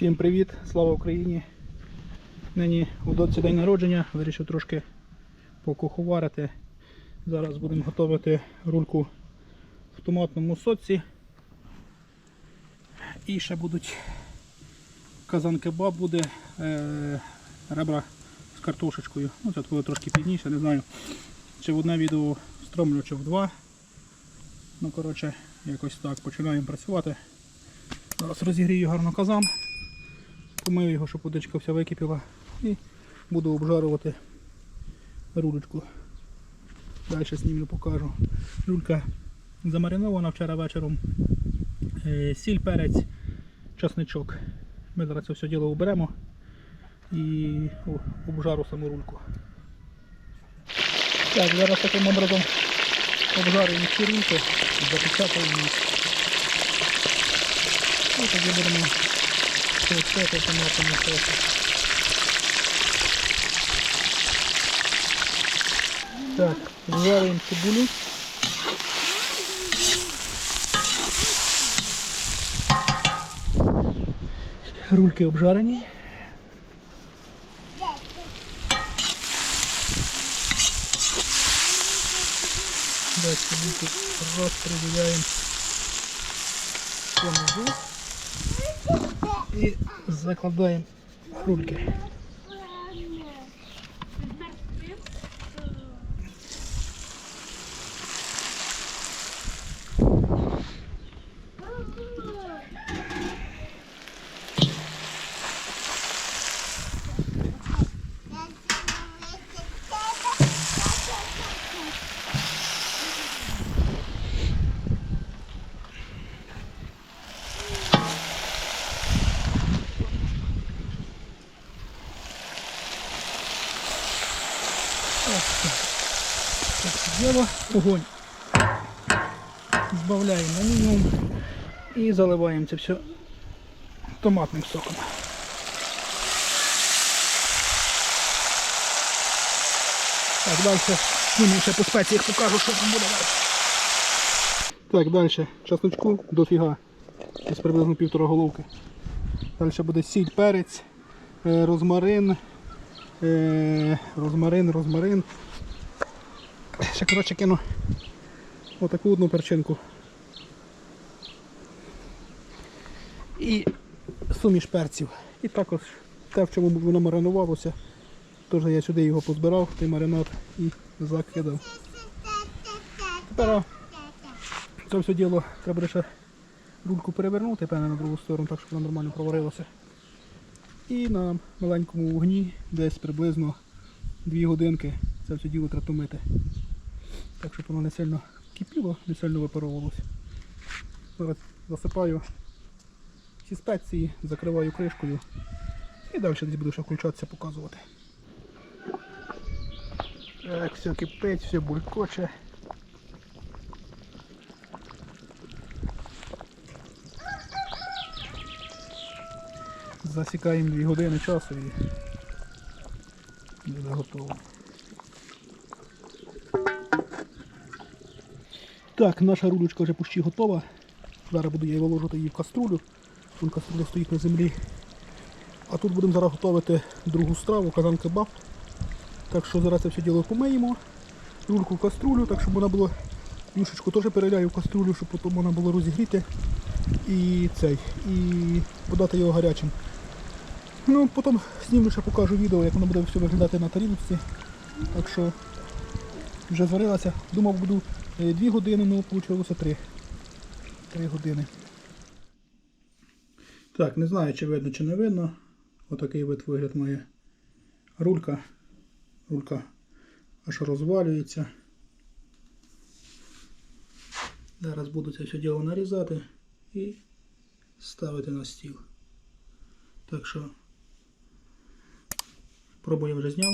Всім привіт, слава Україні. Нині у доці день народження, вирішив трошки покуховарити. Зараз будемо готувати рульку в томатному соці. І ще будуть казан кебаб буде, е, ребра з картошечкою. Ну, це такого трошки пізніше, не знаю. Чи в одне відео стромлю, чи в два. Ну, коротше, якось так починаємо працювати. Зараз розігрію гарно казан, помию його, щоб водичка вся википіла і буду обжарувати рулечку. Далі знімлю покажу. Люлька замаринована вчора вечором. Е, Сіль, перець, часничок. Ми зараз це все діло уберемо і обжару саму рульку. Так, зараз таким образом обжарюємо ці рульки, запечатаємо. І тоді будемо солоцяти томатному соусу. Так, зварюємо цибулю. Рульки обжарені. Далі цибульку розподіляємо понизу І закладаємо рульки. Діло, огонь. Збавляємо на мінімум і заливаємо це все томатним соком. Так, далі ну, ще по спеціях покажу, що там буде далі. Так, далі часничку дофіга. Десь приблизно півтора головки. Далі буде сіль, перець, е, розмарин, е, розмарин, розмарин. Ще коротше кину отаку одну перчинку. І суміш перців. І також те, в чому воно маринувалося, теж я сюди його позбирав, той маринад і закидав. Тепер це все діло треба ще рульку перевернути, певне, на другу сторону, так щоб вона нормально проварилася. І на маленькому вогні десь приблизно 2 годинки це все діло треба томити. Так щоб воно не сильно кипіло, не сильно випаровувалося. Зараз засипаю ці спеції, закриваю кришкою і далі десь буду ще включатися, показувати. Так, все кипить, все булькоче. Засікаємо 2 години часу і буде готово. Так, наша рулечка вже почти готова. Зараз буду я її виложити її в каструлю. Вон каструля стоїть на землі. А тут будемо зараз готувати другу страву, казан кебаб. Так що зараз це все діло помиємо. Рульку в каструлю, так щоб вона була юшечку теж переляю в каструлю, щоб потім вона була розігріти. І цей. І подати його гарячим. Ну, потім знімлю ще покажу відео, як воно буде все виглядати на тарілці. Так що вже зварилася. Думав, буду 2 години, ну вийшло 3. 3 години. Так, не знаю, чи видно, чи не видно. Отакий вид вигляд має рулька. Рулька аж розвалюється. Зараз буду це все діло нарізати і ставити на стіл. Так що пробую вже зняв.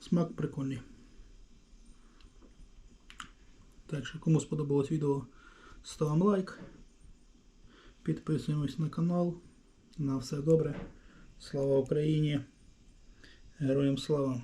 Смак прикольний. Так що, кому сподобалось відео, ставимо лайк. Підписуємось на канал. На все добре. Слава Україні! Героям слава!